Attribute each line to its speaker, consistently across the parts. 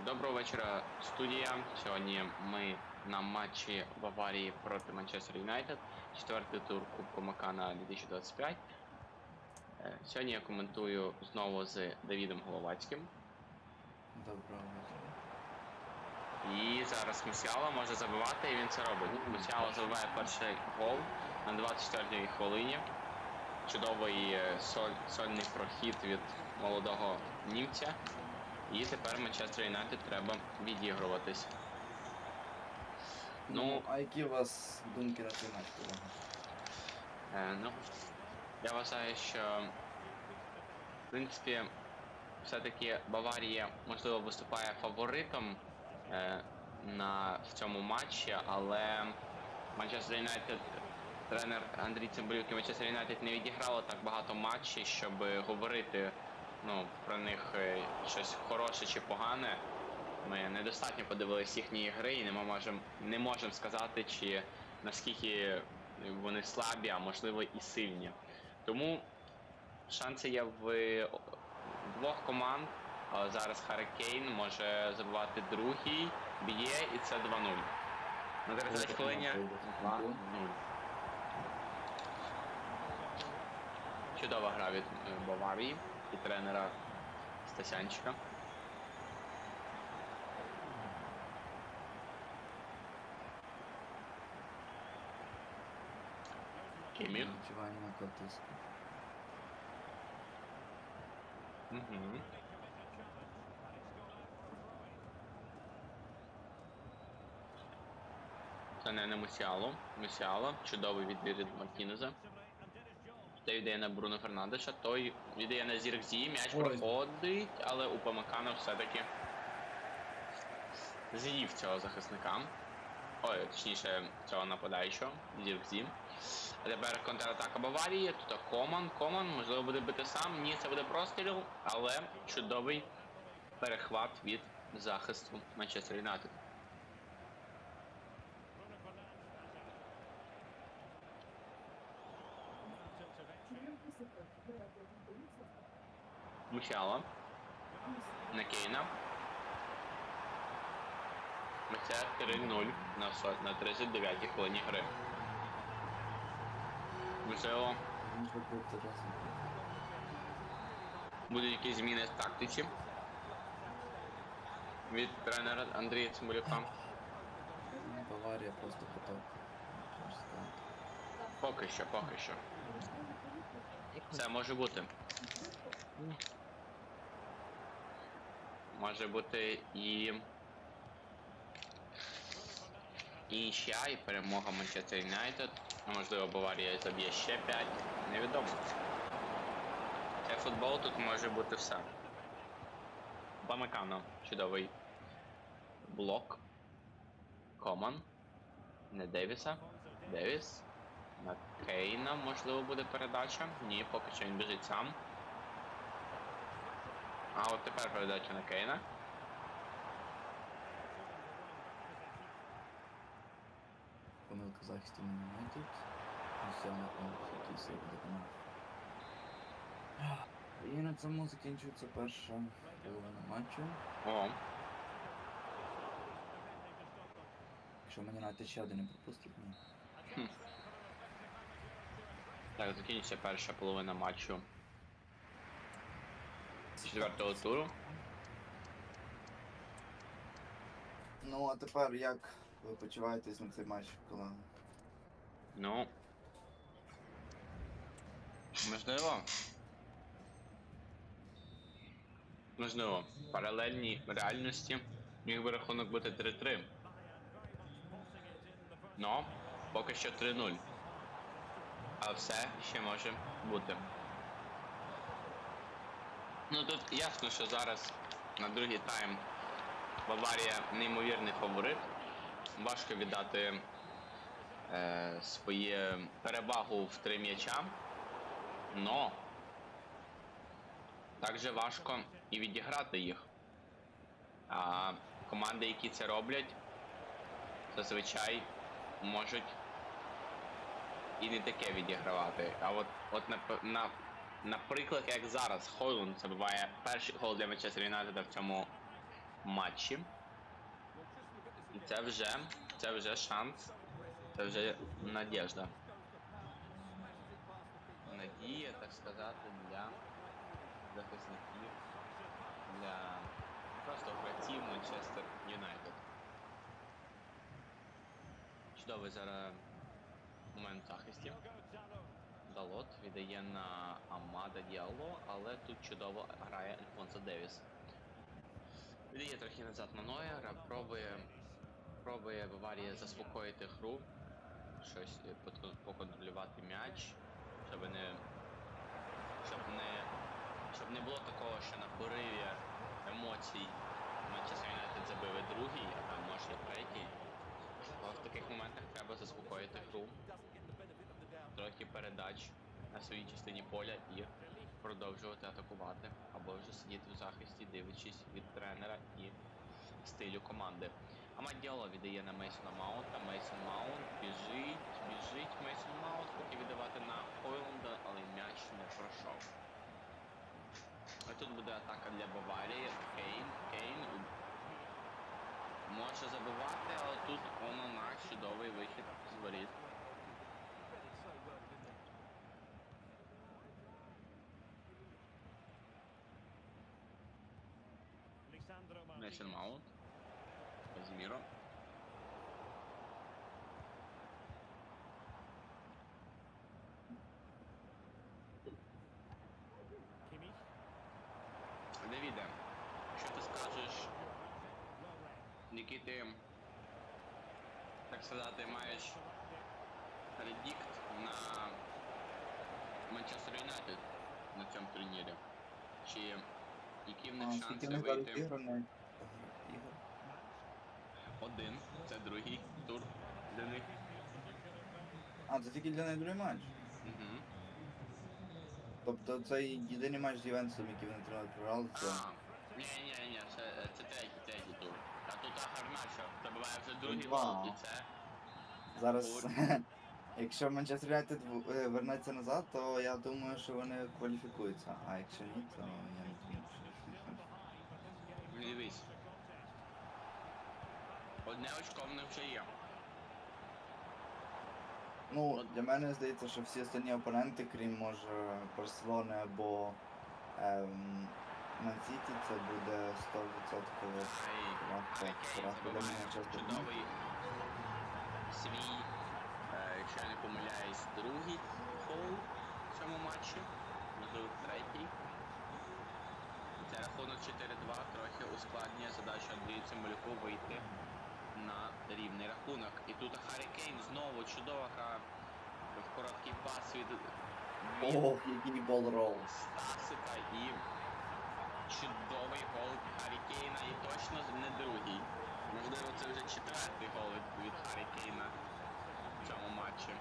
Speaker 1: Доброго вечора, студія. Сьогодні ми на матчі Баварії проти Манчестер Юнайтед. Четвертий тур Кубку Макана 2025. Е, Сьогодні я коментую знову з Давідом Головацьким.
Speaker 2: Доброго вечора.
Speaker 1: І зараз Мусіала може забивати, і він це робить. Мусіала забиває перший гол на 24-й хвилині. Чудовий е, соль, сольний прохід від молодого німця. І тепер Манчестер Юнайтед треба відігруватись. Ну,
Speaker 2: а які у вас думки на цей матч?
Speaker 1: Е, ну, я вважаю, що в принципі все-таки Баварія можливо виступає фаворитом е, на в цьому матчі, але Манчестер Юнайтед, тренер Андрій Цимбалюк і Манчестер Юнайтед не відіграло так багато матчів, щоб говорити ну, про них е, щось хороше чи погане. Ми недостатньо подивилися їхні гри і не можемо не можемо сказати, чи наскільки вони слабі, а можливо і сильні. Тому шанси є в двох команд. Зараз Харі Кейн може забивати другий, б'є і це 2-0. На 30 хвилині 2-0. Чудова гра від е, Баварії і тренера Стасянчика. Кімір.
Speaker 2: Відчування котиску.
Speaker 1: Угу. Це не на Мусіало. Мусіало. Чудовий відбір від Мартінеза. Той віддає на Бруно Фернандеша, той віддає на Зіркзі, м'яч
Speaker 2: Ой.
Speaker 1: проходить, але у Памакана все-таки з'їв цього захисника. Ой, точніше, цього нападаючого, Зіркзі. А тепер контратака Баварії, тут Коман, Коман, можливо буде бити сам. Ні, це буде простріл, але чудовий перехват від захисту Манчестер Юнайтед. Мусіало на Кейна. Це 3-0 на, со- на 39-й хвилині гри. Можливо, будуть якісь зміни в тактиці від тренера Андрія Цимбалюка.
Speaker 2: Баварія просто поток.
Speaker 1: Поки що, поки що. Це може бути. Може бути і. І нічия, і перемога Манчестер Юнайтед. Можливо Баварія заб'є ще 5. Невідомо. Це футбол, тут може бути все. Памекано. Чудовий блок. Коман. Не Девіса. Девіс. На Кейна, можливо, буде передача. Ні, поки що він біжить сам. А от тепер передача на Кейна.
Speaker 2: Помилка в захисті не Юнайтед. Мусіано який сей допомог. І на цьому закінчується перша половина матчу.
Speaker 1: О,
Speaker 2: Якщо мені Юнайтед ще один не пропустить, ні.
Speaker 1: так, закінчиться перша половина матчу четвертого туру.
Speaker 2: Ну, а тепер як ви почуваєтесь на цей матч, колеги?
Speaker 1: Ну. Можливо. Можливо. В паралельній реальності міг би рахунок бути 3-3. Ну, поки що 3-0. А все ще може бути. Ну тут ясно, що зараз на другий тайм Баварія неймовірний фаворит. Важко віддати е, своє перевагу в три м'яча. Но також важко і відіграти їх. А команди, які це роблять, зазвичай можуть і не таке відігравати. А от, от на, на, наприклад, як зараз Хойлунд забиває перший гол для Манчестер Юнайтеда в цьому матчі. Це вже, це вже шанс, це вже надіжда. Надія, так сказати, для захисників, для просто гравців Манчестер Юнайтед. Чудовий зараз момент захисті. Далот віддає на Амада Діало, але тут чудово грає Альфонсо Девіс. Віддає трохи назад на Нойера, пробує, пробує Баварія заспокоїти гру, щось поконтролювати м'яч, щоб не, щоб не, щоб не було такого, що на пориві емоцій Манчестер Юнайтед забив другий, а там може і третій. В таких моментах треба заспокоїти гру, трохи передач на своїй частині поля і продовжувати атакувати, або вже сидіти в захисті, дивлячись від тренера і стилю команди. Амад Діало віддає на Мейсона Маунта. Мейсон Маунт біжить, біжить Мейсон Маунт, хотів віддавати на Хойланда, але м'яч не пройшов. А тут буде атака для Баварії. Кейн, Кейн може забивати, але тут воно на чудовий вихід з воріт. Мейсон Маунт. Казіміро. Давіде, що ти скажеш, ти, так сказати, маєш редікт на Манчестер Юнайтед на цьому турнірі? Чи які в них шанси вийти? Один, це другий тур для них.
Speaker 2: А, це тільки для неї другий матч.
Speaker 1: Угу.
Speaker 2: Тобто це єдиний матч з Ювентусом, який вони тримали програли, це.
Speaker 1: А, ні, ні, ні, це, це третій, третій тур. А тут Гарначо, це буває вже другий гол, і це
Speaker 2: Зараз, якщо Манчестер Юнайтед е, вернеться назад, то я думаю, що вони кваліфікуються. А якщо ні, то я не думаю.
Speaker 1: Ну, Дивись. Одне очко в них вже є.
Speaker 2: Ну, для мене здається, що всі останні опоненти, крім може Барселони або ем, Ман-Сіті, це буде 100%
Speaker 1: Хай
Speaker 2: поразка
Speaker 1: Кейн
Speaker 2: поразка для
Speaker 1: забиває
Speaker 2: Манчестер.
Speaker 1: чудовий свій, е, якщо я не помиляюсь, другий гол в цьому матчі. Можливо, третій. Це рахунок 4-2 трохи ускладнює задачу Андрію Цимбалюку вийти на рівний рахунок. І тут Харі Кейн знову чудова короткий пас від,
Speaker 2: Ох, який бол-рол.
Speaker 1: Стасика і чудовий гол Харі Кейна і точно не другий. Можливо, це вже четвертий гол від- Харі Кейна в цьому матчі.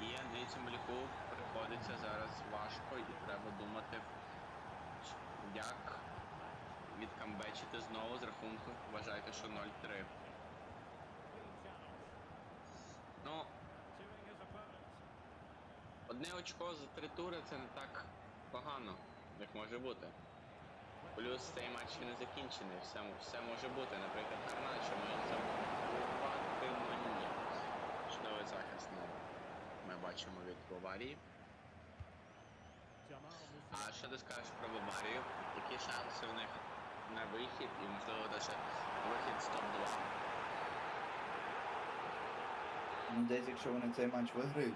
Speaker 1: І Андрію Цимбалюку приходиться зараз важко і треба думати, як відкамбечити знову з рахунку. Вважайте, що 0-3. Ну, Одне очко за три тури це не так погано, як може бути. Плюс цей матч не закінчений, все, все може бути. Наприклад, Гарначо може забувати, ну ні. Чудовий захист ми бачимо від Баварії. А що ти скажеш про Баварію? Які шанси у них на вихід і можливо навіть вихід з топ-2?
Speaker 2: Ну, десь якщо вони цей матч виграють,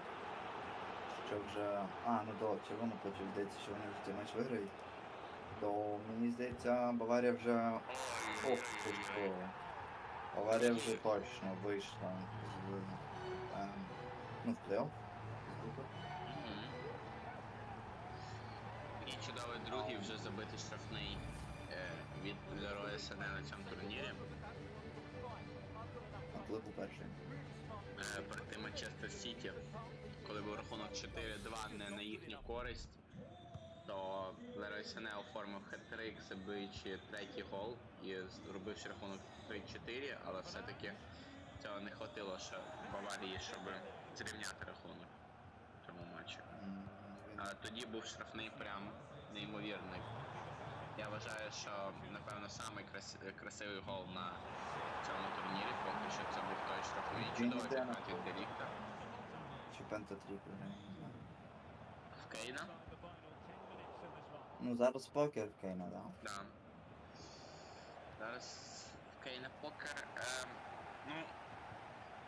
Speaker 2: що вже. А, ну то червоно почав, здається, що вони вже цей матч виграють. То мені здається, Баварія вже. Ох, що. Баварія вже точно вийшла з ем, ну, в плей-офф.
Speaker 1: І чудовий другий вже забитий штрафний від Лероя Сане на цьому турнірі.
Speaker 2: Коли був перший?
Speaker 1: Е, проти Манчестер Сіті, коли був рахунок 4-2 не на їхню користь, то Лерой Сане оформив хет-трик, забиваючи третій гол і зробивши рахунок 3-4, але все-таки цього не хватило ще Баварії, щоб зрівняти рахунок в цьому матчі. А тоді був штрафний прям неймовірний. Я вважаю, що напевно самий крас- красивий гол на цьому турнірі, поки що це був той штрафний чудовий захват від Делікта.
Speaker 2: Чи пентатрік, я не знаю.
Speaker 1: В Кейна?
Speaker 2: Ну зараз покер в Кейна, да?
Speaker 1: Да. Зараз в Кейна покер. Ем, ну,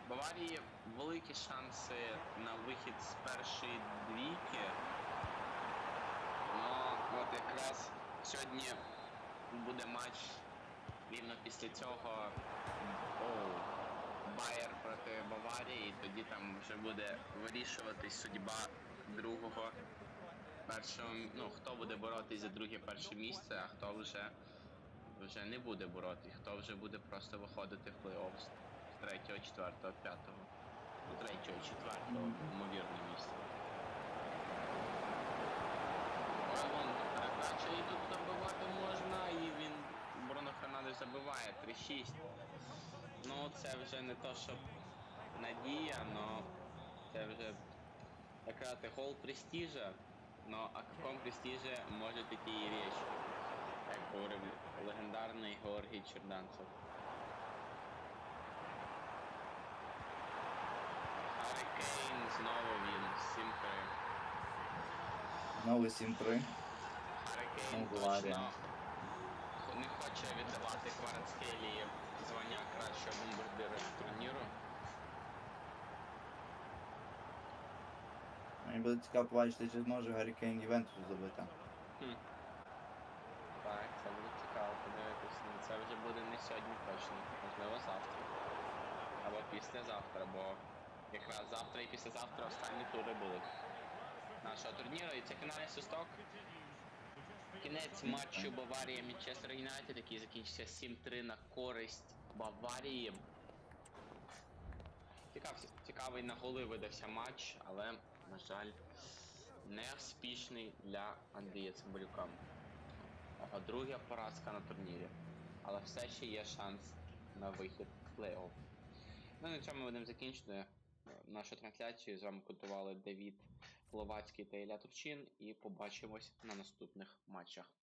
Speaker 1: Баварії великі шанси на вихід з першої двійки. Ну, от якраз сьогодні буде матч рівно після цього. Оу, Байер проти Баварії, і тоді там вже буде вирішуватись судьба другого першого, ну, хто буде боротись за друге перше місце, а хто вже, вже не буде боротись, хто вже буде просто виходити в плей-офф з третього, четвертого, п'ятого. Ну, третього, четвертого,
Speaker 2: Мгм.
Speaker 1: ймовірне місце. Вон і тут забивати можна, і він Бруно забиває 3-6. Ну це вже не то, щоб надія, но це вже сказати, гол престижа, но о каком престиже может идти и речь, як говорив легендарний Георгій Черданцев. Кейн знову він, 7-3.
Speaker 2: Знову 7-3.
Speaker 1: Кейн
Speaker 2: Ну,
Speaker 1: точно не хоче віддавати Кварацхелі звання кращого бомбардира турніру.
Speaker 2: Мені буде цікаво побачити, чи зможе Гаррі Кейн Ювентусу забити.
Speaker 1: Хм. Так, це буде цікаво подивитися. Ну, Це вже буде не сьогодні точно, можливо завтра. Або післязавтра, бо якраз завтра і післязавтра останні тури будуть нашого турніру. І це фінальний свисток. Кінець матчу Баварія Манчестер Юнайтед, який закінчився 7-3 на користь Баварії. Цікався, цікавий на голи видався матч, але, на жаль, не успішний для Андрія Цимбалюка. А друга поразка на турнірі. Але все ще є шанс на вихід в плей-офф. Ну і на цьому будемо закінчити нашу трансляцію. З вами контували Давід Ловацький та Ілля Турчин. І побачимось на наступних матчах.